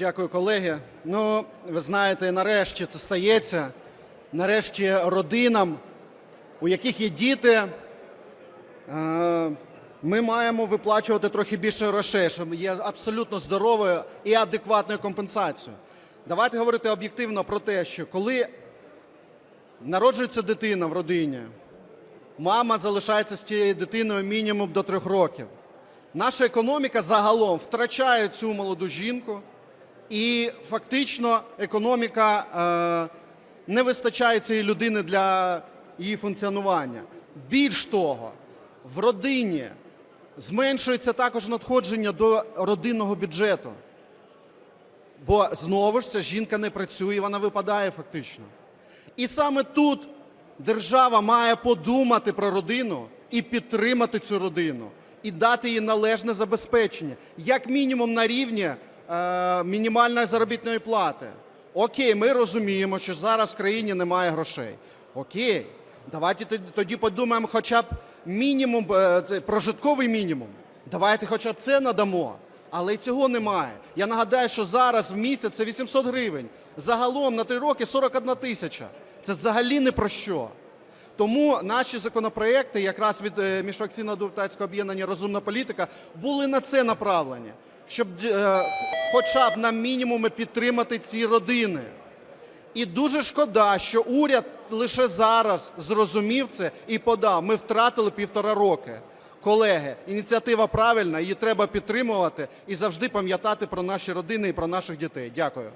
Дякую, колеги. Ну, ви знаєте, нарешті це стається. Нарешті родинам, у яких є діти, е, ми маємо виплачувати трохи більше грошей, щоб є абсолютно здоровою і адекватною компенсацією. Давайте говорити об'єктивно про те, що коли народжується дитина в родині, мама залишається з цією дитиною мінімум до трьох років. Наша економіка загалом втрачає цю молоду жінку, і фактично економіка е, не вистачає цієї людини для її функціонування. Більш того, в родині зменшується також надходження до родинного бюджету. Бо знову ж ця жінка не працює, вона випадає фактично. І саме тут держава має подумати про родину і підтримати цю родину, і дати їй належне забезпечення, як мінімум на рівні е, мінімальної заробітної плати. Окей, ми розуміємо, що зараз в країні немає грошей. Окей, давайте тоді- подумаємо хоча б мінімум, е, прожитковий мінімум. Давайте хоча б це надамо. Але цього немає. Я нагадаю, що зараз в місяць це 800 гривень. Загалом на три роки 41 тисяча. Це взагалі не про що. Тому наші законопроекти, якраз від е, міжфракційного депутатського об'єднання Розумна політика, були на це направлені, щоб е, хоча б на мінімуми підтримати ці родини. І дуже шкода, що уряд лише зараз зрозумів це і подав. Ми втратили півтора роки. Колеги, ініціатива правильна, її треба підтримувати і завжди пам'ятати про наші родини і про наших дітей. Дякую.